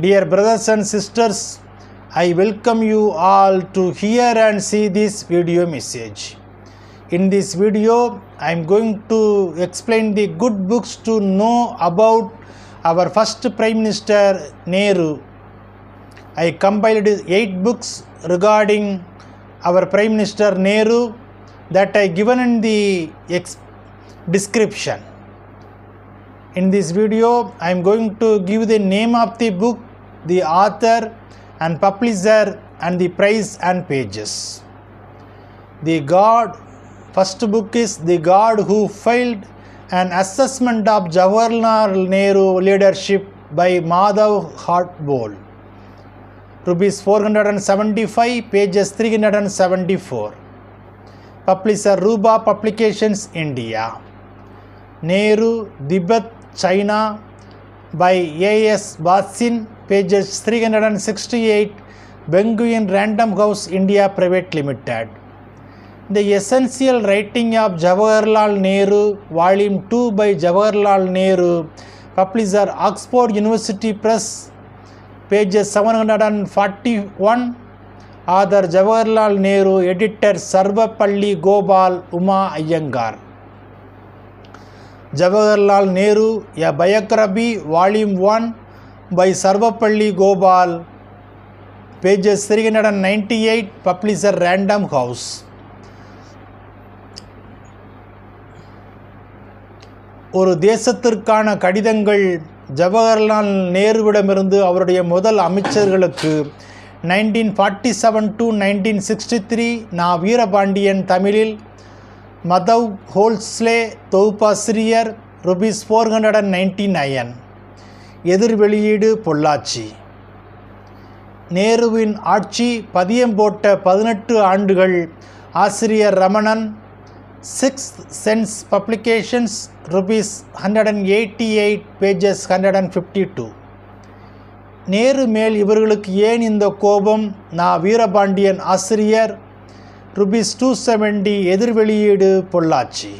Dear brothers and sisters, I welcome you all to hear and see this video message. In this video, I am going to explain the good books to know about our first Prime Minister Nehru. I compiled eight books regarding our Prime Minister Nehru that I given in the description. In this video, I am going to give the name of the book, the author and publisher and the price and pages. The God, first book is The God Who Failed, an assessment of Jawaharlal Nehru leadership by Madhav Hartbol. Rupees 475, pages 374. Publisher Ruba Publications, India. Nehru, Tibet, China by A.S. Batsin, pages 368, Penguin Random House, India Private Limited. The Essential Writing of Jawaharlal Nehru, Volume 2 by Jawaharlal Nehru, Publisher Oxford University Press, pages 741, Author Jawaharlal Nehru, Editor Sarvapalli Gopal Uma Iyengar. Jawaharlal Nehru, a biography, Volume 1 by Sarvapalli Gopal, pages 398, Publisher Random House. ஒரு தேசத்திற்கான கடிதங்கள் ஜவஹர்லால் நேருவிடமிருந்து அவருடைய முதல் அமைச்சர்களுக்கு nineteen forty seven to nineteen sixty three நா வீரபாண்டியன் தமிழில் மதவ் ஹோல்ஸ்லே தொகுப்பாசிரியர் rupees four hundred and ninety nine எதிர்வெளியீடு Pollachi. நேருவின் ஆட்சி பதியம் போட்ட பதினெட்டு ஆண்டுகள் ஆசிரியர் Ramanan six sense publications rupees hundred and eighty eight pages hundred and fifty two Nehru மேல் இவர்களுக்கு ஏன் இந்த கோபம்? நான் வீரபாண்டியன் ஆசிரியர் ருபீஸ் டூ செவன்டி எதிர்வெளியீடு பொள்ளாச்சி.